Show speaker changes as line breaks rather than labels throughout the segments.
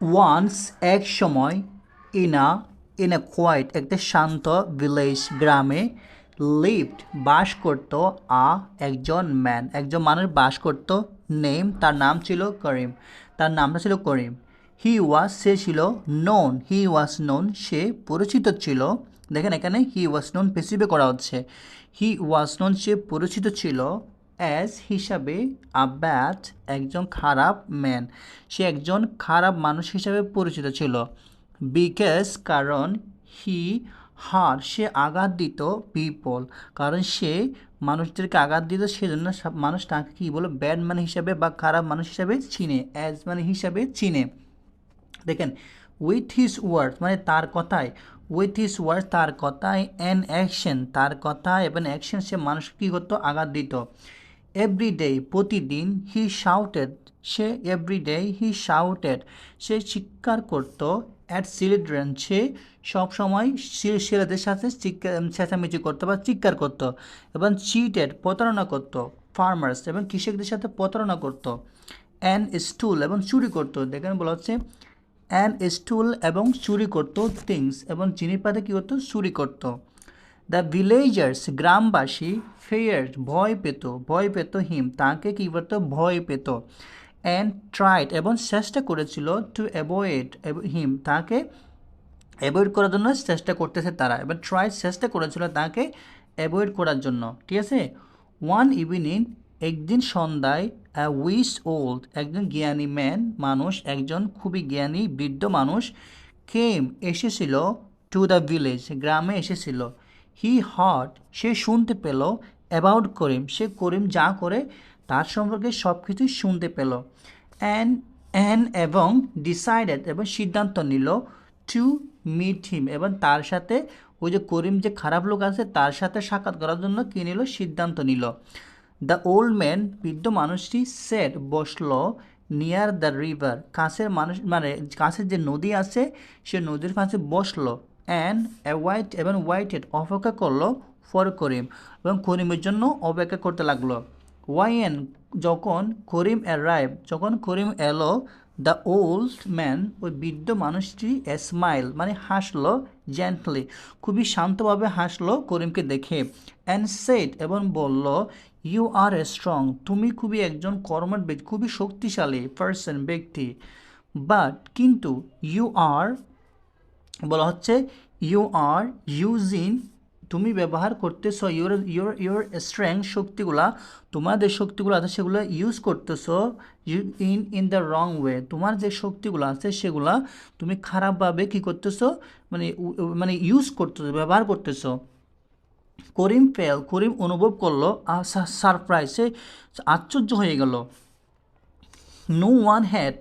Once এক সময় ইনা in a quite একটা শান্ত ভিলেজ গ্রামে লিভড বাস করত আ একজন ম্যান একজন মানুষ বাস করত নেম তার নাম ছিল করিম তার নামটা ছিল করিম হি ওয়াজ সে ছিল নোন হি ওয়াজ নোন সে পরিচিত ছিল। দেখেন এখানে হি ওয়াজ নোন পেসিভে করা হচ্ছে। হি ওয়াজ নোন সে পরিচিত ছিল। অ্যাজ হিসাবে আ ব্যাট একজন খারাপ ম্যান সে একজন খারাপ মানুষ হিসাবে পরিচিত ছিল। বিকজ কারণ হি হার সে আঘাত দিত পিপল কারণ সে মানুষদেরকে আঘাত দিত সেজন্য মানুষ তাকে কী বলো ব্যাড ম্যান হিসাবে বা খারাপ মানুষ হিসাবে চিনে অ্যাজ মানে হিসাবে চিনে। দেখেন উইথ হিজ ওয়ার্ড মানে তার কথায় উইথ হিজ ওয়ার্ড তার কথায় অ্যান অ্যাকশন তার কথা এবং অ্যাকশন সে মানুষ কী করতো আঘাত দিত এভরিডে প্রতিদিন হি শাউটেড সে এভরিডে হি শাউটেড সে চিৎকার করতো অ্যাট চিলড্রেন সে সবসময় ছেলেদের সাথে চেঁচামেচি করতো বা চিৎকার করতো এবং চিটেড প্রতারণা করতো ফার্মার্স এবং কৃষকদের সাথে প্রতারণা করতো অ্যান স্টুল এবং চুরি করতো, দেখেন বলা হচ্ছে অ্যান স্টুল এবং চুরি করতো থিংস এবং জিনিসপাতে কী করতো? চুরি করতো। দ্য ভিলেজার্স গ্রামবাসী ফেয়ার ভয় পেত ভয় পেত হিম, তাকে কী করতো? ভয় পেত অ্যান্ড ট্রাইড এবং চেষ্টা করেছিল টু অ্যাভয়েড হিম, তাকে অ্যাভয়েড করার জন্য চেষ্টা করতেছে তারা। এবার ট্রাই চেষ্টা করেছিল তাকে অ্যাভয়েড করার জন্য। ঠিক আছে? ওয়ান ইভিনিং একদিন সন্ধ্যায় অ্যা উইস ওল্ড একজন জ্ঞানী ম্যান মানুষ, একজন খুবই জ্ঞানী, বৃদ্ধ মানুষ কেম এসেছিল টু দ্য ভিলেজ গ্রামে এসেছিল। হি হট সে শুনতে পেল অ্যাবাউট করিম, সে করিম যা করে তার সম্পর্কে সব কিছুই শুনতে পেল। অ্যান্ড অ্যান এবং ডিসাইডেড এবং সিদ্ধান্ত নিল টু মিট হিম এবং তার সাথে ওই যে করিম যে খারাপ লোক আছে তার সাথে সাক্ষাৎ করার জন্য কী নিল? সিদ্ধান্ত নিল। দ্য ওল্ড ম্যান বৃদ্ধ মানুষটি সেট বসল নিয়ার দ্য রিভার কাছের মানুষ মানে কাছের যে নদী আছে, সে নদীর কাছে বসল। অ্যান্ড হোয়াইট এবং হোয়াইটেড অপেক্ষা করল ফর করিম এবং করিমের জন্য অপেক্ষা করতে লাগল। ওয়াইএন যখন করিম অ্যারাইভ যখন করিম এলো দ্য ওল্ড ম্যান ওই বৃদ্ধ মানুষটি স্মাইল মানে হাসলো জেন্টলি খুবই শান্তভাবে হাসলো করিমকে দেখে অ্যান্ড সেট এবং বলল ইউ আর এ স্ট্রং তুমি খুবই একজন কর্মঠ ব্যক্তি, খুবই শক্তিশালী পার্সন ব্যক্তি। বাট কিন্তু ইউ আর বলা হচ্ছে ইউ আর ইউজিং তুমি ব্যবহার করতেছো ইউর ইউর ইউর স্ট্রেংথ শক্তিগুলা, তোমাদের শক্তিগুলো আছে, সেগুলো ইউজ করতেছো you in in the wrong way তোমার যে শক্তিগুলো আছে, সেগুলা তুমি খারাপভাবে কী করতেছো মানে মানে ইউজ করতেছো, ব্যবহার করতেছো। করিম ফেল করিম অনুভব করল সারপ্রাইজ সে আশ্চর্য হয়ে গেল। নো ওয়ান হ্যাড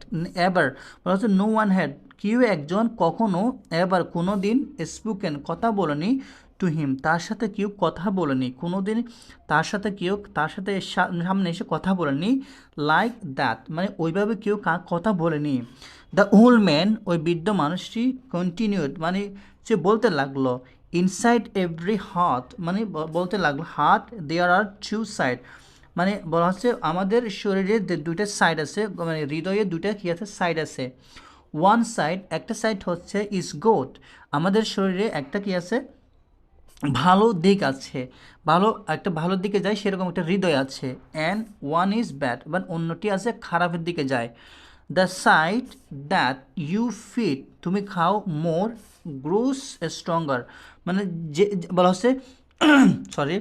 এভার বলা হচ্ছে নো ওয়ান হ্যাড কেউ একজন কখনো এবার কোনো দিন স্পোকেন কথা বলেনি টু হিম তার সাথে কেউ কথা বলেনি। কোনো দিন তার সাথে কেউ, তার সাথে সামনে এসে কথা বলেনি। লাইক দ্যাট মানে ওইভাবে কেউ কথা বলেনি। দ্য ওল্ড ম্যান ওই বৃদ্ধ মানুষটি কন্টিনিউড মানে সে বলতে লাগল ইনসাইড এভরি হাত মানে বলতে লাগল হাত দেয়ার আর টু সাইড মানে বলা হচ্ছে আমাদের শরীরের দুইটা সাইড আছে মানে হৃদয়ে দুইটা কী আছে সাইড আছে। ওয়ান সাইড একটা সাইড হচ্ছে ইজ গুড আমাদের শরীরে একটা কি আছে? ভালো দিক আছে। ভালো, একটা ভালো দিকে যায়, সেরকম একটা হৃদয় আছে। And one is bad but অন্যটি আছে, খারাপের দিকে যায়। The side that you fit তুমি খাও মোর গ্রোস স্ট্রঙ্গার মানে যে বলা হচ্ছে সরি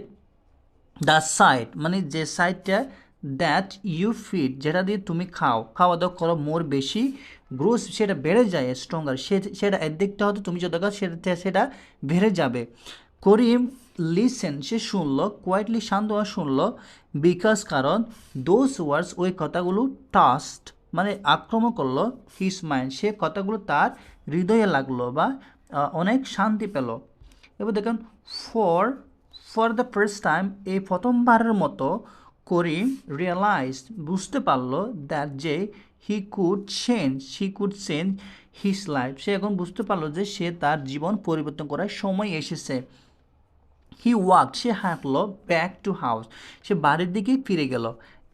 দ্য সাইড মানে যে সাইডটা দ্যাট ইউ ফিড যেটা দিয়ে তুমি খাও খাওয়া দাওয়া করো মোর বেশি গ্রোস সেটা বেড়ে যায় স্ট্রঙ্গার সে, সেটা একদিকটা হয়তো তুমি যত কাজ সেটা সেটা বেড়ে যাবে। করিম লিসেন সে শুনলো কোয়াইটলি শান্তভাবে শুনলো বিকজ কারণ দোজ ওয়ার্ডস ওই কথাগুলো টাস্ট মানে আক্রমণ করল হিস মাইন্ড সে কথাগুলো তার হৃদয়ে লাগল বা অনেক শান্তি পেল। এবার দেখুন for for the first time এই প্রথমবারের মতো করিম রিয়েলাইজ বুঝতে পারল দ্যাট যে he could change he could change his life সে এখন বুঝতে পারল যে সে তার জীবন পরিবর্তন করার সময় এসেছে। হি ওয়াক সে হাঁটলো ব্যাক টু হাউস সে বাড়ির দিকেই ফিরে গেল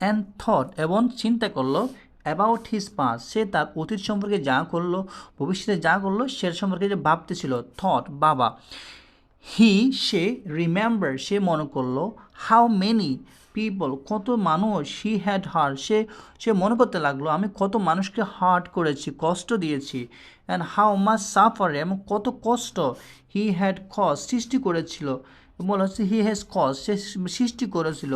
অ্যান্ড থট এবং চিন্তা করল অ্যাবাউট হিজ পাস সে তার অতীত সম্পর্কে যা করল, ভবিষ্যতে যা করল সে সম্পর্কে যে ভাবতেছিল থট বাবা। হি সে রিমেম্বার সে মনে করল হাউ মেনি পিপল কত মানুষ হি হ্যাড হার সে সে মনে করতে লাগল, আমি কত মানুষকে হার্ট করেছি, কষ্ট দিয়েছি অ্যান্ড হাউ মাস সাফার এবং কত কষ্ট হি হ্যাড কজ সৃষ্টি করেছিল, বলা হচ্ছে হি হ্যাজ কজ সে সৃষ্টি করেছিল।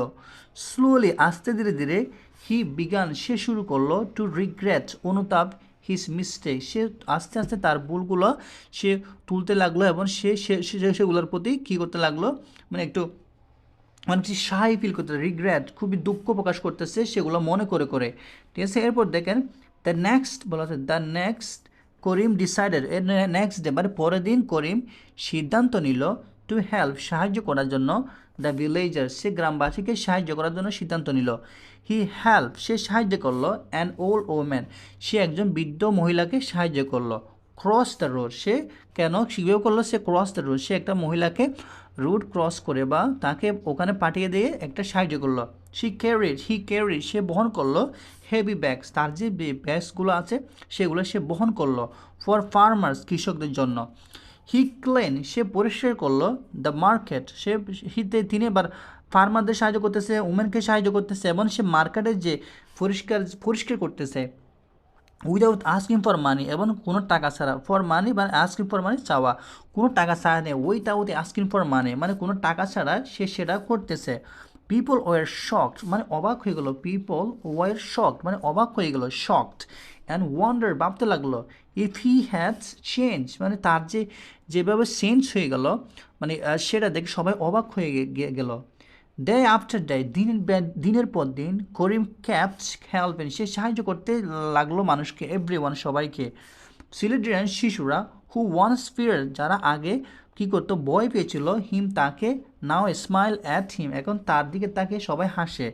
স্লোলি আস্তে ধীরে ধীরে হি বিগান সে শুরু করল টু রিগ্রেট অনুতাপ হিস মিস্টেক সে আস্তে আস্তে তার ভুলগুলো সে তুলতে লাগল, এবং সে- সেগুলোর প্রতি কী করতে লাগল মানে একটু মানে কি সাহাই ফিল করতে রিগ্রেট খুবই দুঃখ প্রকাশ করতেছে সেগুলো মনে করে করে। ঠিক আছে, এরপর দেখেন দ্য নেক্সট বলা হচ্ছে দ্য নেক্সট করিম ডিসাইডেড এর নেক্সট ডে মানে পরের দিন করিম সিদ্ধান্ত নিল টু হেল্প সাহায্য করার জন্য। দ্য ভিলেজার সে গ্রামবাসীকে সাহায্য করার জন্য সিদ্ধান্ত নিল। হি হেল্প সে সাহায্য করল অ্যান ওল্ড ওম্যান সে একজন বৃদ্ধ মহিলাকে সাহায্য করল। ক্রস দ্য রোড সে কেন, কীভাবে করল, সে ক্রস দ্য রোড সে একটা মহিলাকে রুট ক্রস করে বা তাকে ওখানে পাঠিয়ে দিয়ে একটা সাহায্য করল। সি ক্যারিড হি ক্যারিড সে বহন করল হেভি ব্যাগস তার যে ব্যাগসগুলো আছে, সেগুলো সে বহন করল ফর ফার্মার্স কৃষকদের জন্য। হি ক্লেন সে পরিষ্কার করল দ্য মার্কেট সে হিতে তিনি এবার ফার্মারদের সাহায্য করতেছে উমেনকে সাহায্য করতেছে এবং সে মার্কেটের যে পরিষ্কার পরিষ্কার করতেছে। উইদাউট আস্কিং ফর মানি এবং কোনো টাকা ছাড়া ফর মানি মানে আস্কিং ফর মানি চাওয়া, কোনো টাকা ছাড়া নেই উইদাউট আস্কিং ফর মানি মানে কোনো টাকা ছাড়া সে সেটা করতেছে। পিপল ওয়ার শকড মানে অবাক হয়ে গেলো পিপল ওয়ার শকড মানে অবাক হয়ে গেলো শকড অ্যান্ড ওয়ান্ডার ভাবতে লাগল ইফ হি হ্যাজ চেঞ্জ মানে তার যে, যেভাবে চেঞ্জ হয়ে গেল মানে সেটা দেখে সবাই অবাক হয়ে গেল। ডে আফটার ডে দিনের বে- দিনের পর দিন করিম ক্যাপস হেল্পেন সে সাহায্য করতে লাগল মানুষকে এভরি ওয়ান সবাইকে। চিলড্রেন শিশুরা হু ওয়ান্স ফিয়ার যারা আগে কী করতো, ভয় পেয়েছিল হিম তাকে নাও স্মাইল অ্যাট হিম এখন তার দিকে তাকে সবাই হাসে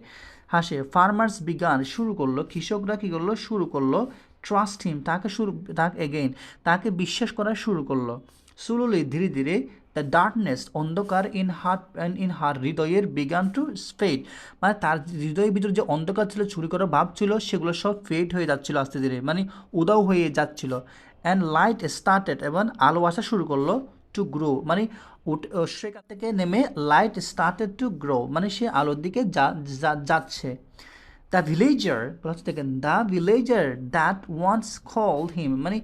হাসে। ফার্মার্স বিগান শুরু করল, কৃষকরা কী করল, শুরু করল ট্রাস্ট হিম তাকে শুরু, তাকে এগেইন তাকে বিশ্বাস করা শুরু করল। স্লোলি ধীরে ধীরে দ্য ডার্কনেস অন্ধকার ইন হার্ট ইন হার হৃদয়ের বিগান টু স্পেড মানে তার হৃদয়ের ভিতরে যে অন্ধকার ছিল, চুরি করার ভাব ছিল, সেগুলো সব ফেড হয়ে যাচ্ছিল আস্তে ধীরে মানে উদাও হয়ে যাচ্ছিল। অ্যান্ড লাইট স্টার্টেড এবং আলো আসা শুরু করল টু গ্রো মানে সেখান থেকে নেমে লাইট স্টার্টেড টু গ্রো মানে সে আলোর দিকে যাচ্ছে। দ্য ভিলেজার দেখেন the villager that once call him মানে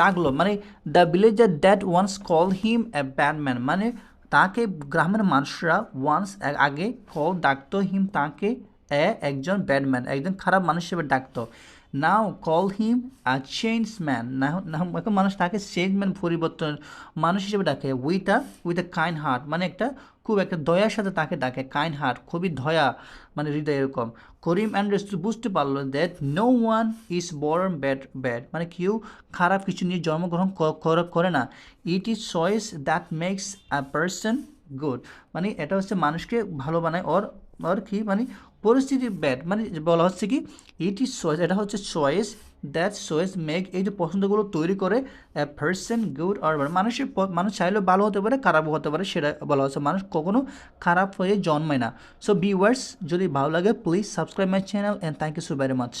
ডাকলো মানে the villager that once call him a bad man মানে তাকে গ্রামের মানুষরা ওয়ান্স আগে কল ডাকতো হিম তাকে এ একজন ব্যাডম্যান একজন খারাপ মানুষ হিসেবে ডাকতো। Now call him a change man এখন মানুষ তাকে চেঞ্জ ম্যান পরিবর্তন, মানুষ হিসেবে ডাকে with a with a kind heart মানে একটা খুব একটা দয়ার সাথে তাকে ডাকে কাইন্ড হার্ট খুবই দয়া মানে হৃদয় এরকম। করিম অ্যান্ড্রেস্টু বুঝতে পারল that no one is born bad bad মানে কেউ খারাপ কিছু নিয়ে জন্মগ্রহণ করে না। It is choice that makes a person good মানে এটা হচ্ছে মানুষকে ভালো বানায়। ওর ওর কি? মানে পরিস্থিতি ব্যাড মানে বলা হচ্ছে কি ইট ইজ চয়েস এটা হচ্ছে চয়েস দ্যাট চয়েস মেক এই যে পছন্দগুলো তৈরি করে পার্সন গুড আর মানুষের মানুষ চাইলেও ভালো হতে পারে, খারাপও হতে পারে, সেটা বলা হচ্ছে মানুষ কখনো খারাপ হয়ে জন্মায় না। সো ভিউয়ার্স যদি ভালো লাগে please subscribe my channel and thank you so very much